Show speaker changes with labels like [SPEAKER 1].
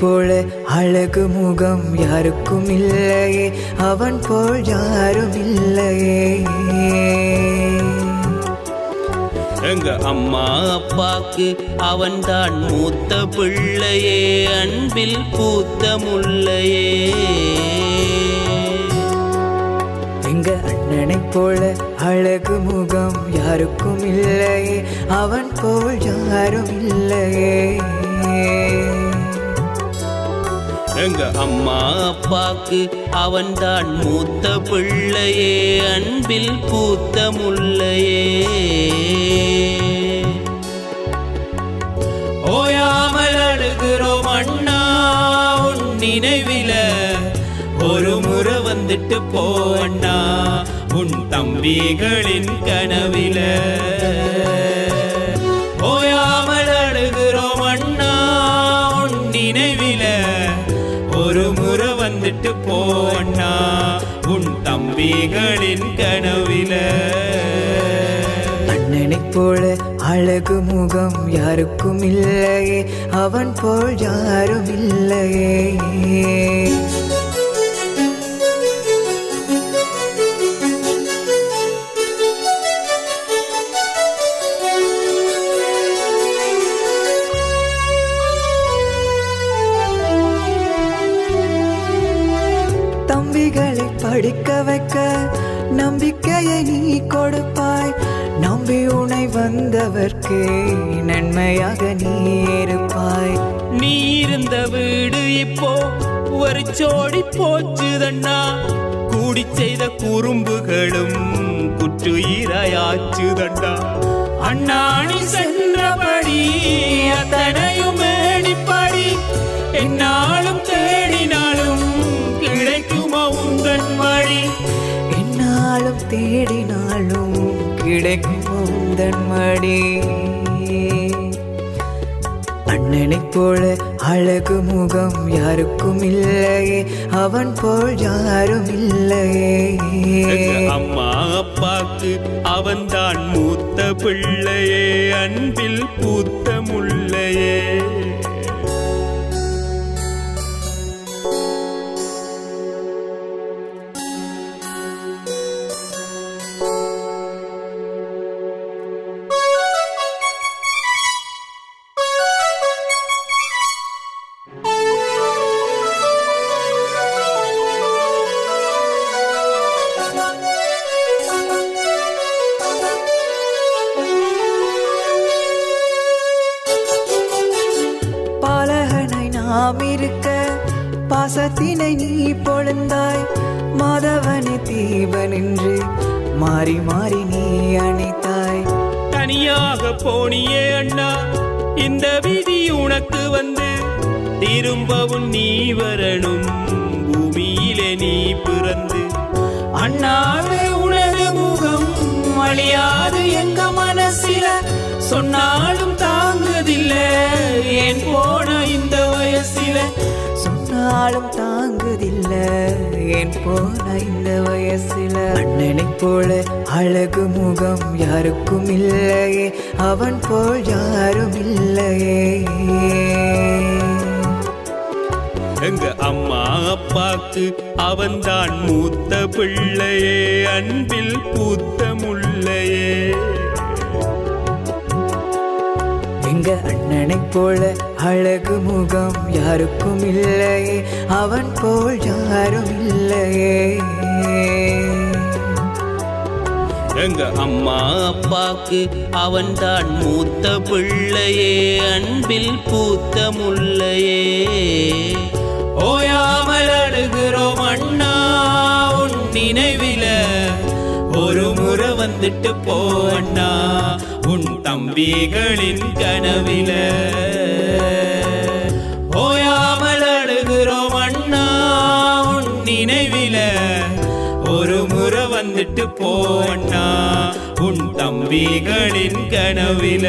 [SPEAKER 1] போல அழகு முகம் யாருக்கும் இல்லையே. அவன் போல் யாரும் இல்லையே.
[SPEAKER 2] எங்க அம்மா அப்பாக்கு அவன்தான் மூத்த பிள்ளையே. அன்பில் பூத்த முல்லையே
[SPEAKER 1] எங்க அண்ணனைப் போல அழகு முகம் யாருக்கும் இல்லையே. அவன் போல் யாரும் இல்லையே.
[SPEAKER 2] எங்க அம்மா அப்பாக்கு அவன்தான் மூத்த பிள்ளையே அன்பில் பூத்த முல்லையே ஓயாமல் அழுகிறோம் அண்ணா உன் நினைவில ஒரு முறை வந்துட்டு போ அண்ணா உன் தம்பிகளின் கனவில. விட்டு வந்துட்டு உன் தம்பிகளின் கனவில.
[SPEAKER 1] அண்ணனை போல அழகு முகம் யாருக்கும் இல்லையே அவன் போல் யாரும் இல்லையே. படிக்க வைக்க நம்பிக்கையை நீ கொடுப்பாய். நம்பி உனை வந்தவர்க்கே நன்மையாக நீ இருப்பாய்.
[SPEAKER 2] நீ இருந்த வீடு இப்போ ஒரு சோடி போச்சுதண்ணா. கூடி செய்த குறும்புகளும் குற்றுயிராயாச்சுதண்டா அண்ணாணி சென்றபடி அத்தனையும் கிடைக்கும் உந்தன்
[SPEAKER 1] மடி போல அழகு முகம் யாருக்கும் இல்லையே அவன் போல் யாரும் இல்லையே
[SPEAKER 2] அம்மா அப்பாக்கு அவன் தான் மூத்த பிள்ளையே அன்பில் பூத்த
[SPEAKER 1] முள்ளையே இருக்க பாசத்தினை நீ பொழுந்தாய். மாதவனி தீபன் என்று மாறி மாறி நீ அணைத்தாய்.
[SPEAKER 2] தனியாக போனியே அண்ணா இந்த விதி உனக்கு வந்து. திரும்பவும் நீ வரணும் பூமியிலே நீ பிறந்து. அண்ணாவே உனது முகம் அழியாது எங்க மனசில. சொன்னாலும் தாங்குதில்லை என் போன
[SPEAKER 1] ஆளும் தாங்குதில்ல. ஏன் போன இந்த வயசுல? அண்ணனை போல அழகு முகம் யாருக்கும் இல்லையே அவன் போல் யாரும் இல்லையே
[SPEAKER 2] எங்க அம்மா அப்பாக்கு அவன்தான் மூத்த பிள்ளையே. அன்பில் பூத்த முள்ளையே
[SPEAKER 1] எங்க அண்ணனை போல அழகு முகம் யாருக்கும் இல்லையே. அவன் போல் யாரும் இல்லையே.
[SPEAKER 2] எங்க அம்மா அப்பாக்கு அவன் தான் மூத்த பிள்ளையே. அன்பில் பூத்த முல்லையே ஓயாமல் அழுகிறோம் அண்ணா உன் நினைவில. ஒரு முறை வந்துட்டு போ அண்ணா. உன் தம்பிகளின் கனவில. ஓயாமல் அழுகிறோம் அண்ணா உன் நினைவில. ஒரு முறை வந்துட்டு போண்ணா உன் தம்பிகளின் கனவில.